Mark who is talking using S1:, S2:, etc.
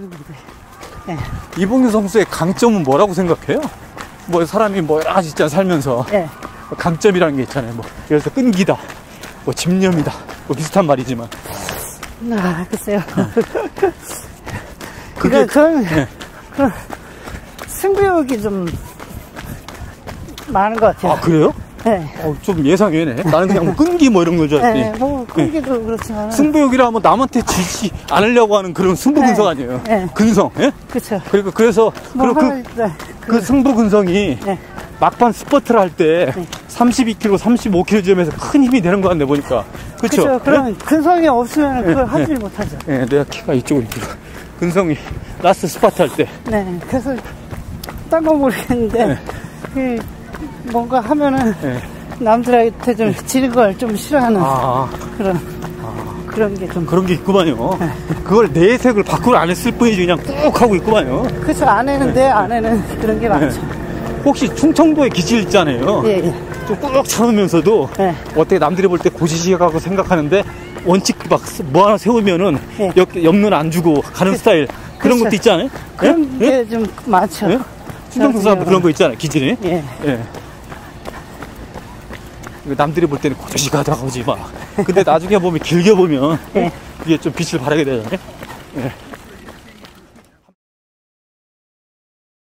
S1: 분들. 예,
S2: 이봉규 선수의 강점은 뭐라고 생각해요? 뭐 사람이 뭐 여러 가지 있잖아 살면서
S1: 예.
S2: 강점이라는 게 있잖아요. 뭐 그래서 끈기다, 뭐 집념이다, 뭐 비슷한 말이지만
S1: 아, 글쎄요.
S2: 그게
S1: 그러니까 저는
S2: 예.
S1: 그 승부욕이 좀 많은 것 같아요.
S2: 아 그래요?
S1: 예.
S2: 어, 좀 예상 외네. 나는 그냥 뭐 끈기 뭐 이런 걸줄 알았지.
S1: 예, 뭐, 끈기도 그렇지만.
S2: 승부욕이라 하면 남한테 지지 않으려고 하는 그런 승부
S1: 네.
S2: 근성 아니에요.
S1: 네.
S2: 근성. 예?
S1: 그쵸.
S2: 그리고 그래서
S1: 뭐,
S2: 그,
S1: 네,
S2: 그 승부 근성이
S1: 네.
S2: 막판 스퍼트를 할때
S1: 네.
S2: 32kg, 35kg 점에서 큰 힘이 되는 것 같네 보니까. 그렇죠?
S1: 그쵸. 그럼 근성이 없으면 그걸 하질 못하죠.
S2: 예, 예, 내가 키가 이쪽으로 있고 근성이 라스트 스파트 할 때.
S1: 네. 그래서, 딴 건 모르겠는데,
S2: 네.
S1: 그, 뭔가 하면은
S2: 예.
S1: 남들한테 좀 지는 걸 좀 싫어하는
S2: 아,
S1: 그런, 그런 게 좀.
S2: 그런 게 있구만요.
S1: 네.
S2: 그걸 내색을 밖으로 안 했을 뿐이지 그냥 꾹 하고 있구만요.
S1: 그쵸. 아내는 내 아내는 그런 게 많죠.
S2: 혹시 충청도에 기질 있잖아요.
S1: 예, 예.
S2: 좀꾹 참으면서도
S1: 네.
S2: 어떻게 남들이 볼 때 고지식하고 생각하는데 원칙 막뭐 하나 세우면은
S1: 네.
S2: 옆, 옆눈 안 주고 가는 스타일 그런
S1: 그쵸.
S2: 것도 있지 않아요?
S1: 그런
S2: 예?
S1: 게좀 많죠.
S2: 예? 충청도 사람도 그런 거 있잖아요 기질이
S1: 예.
S2: 예. 남들이 볼 때는 고지식하다고 하지 마 근데 나중에 보면 길게 보면
S1: 예.
S2: 이게 좀 빛을 발하게 되잖아요 예.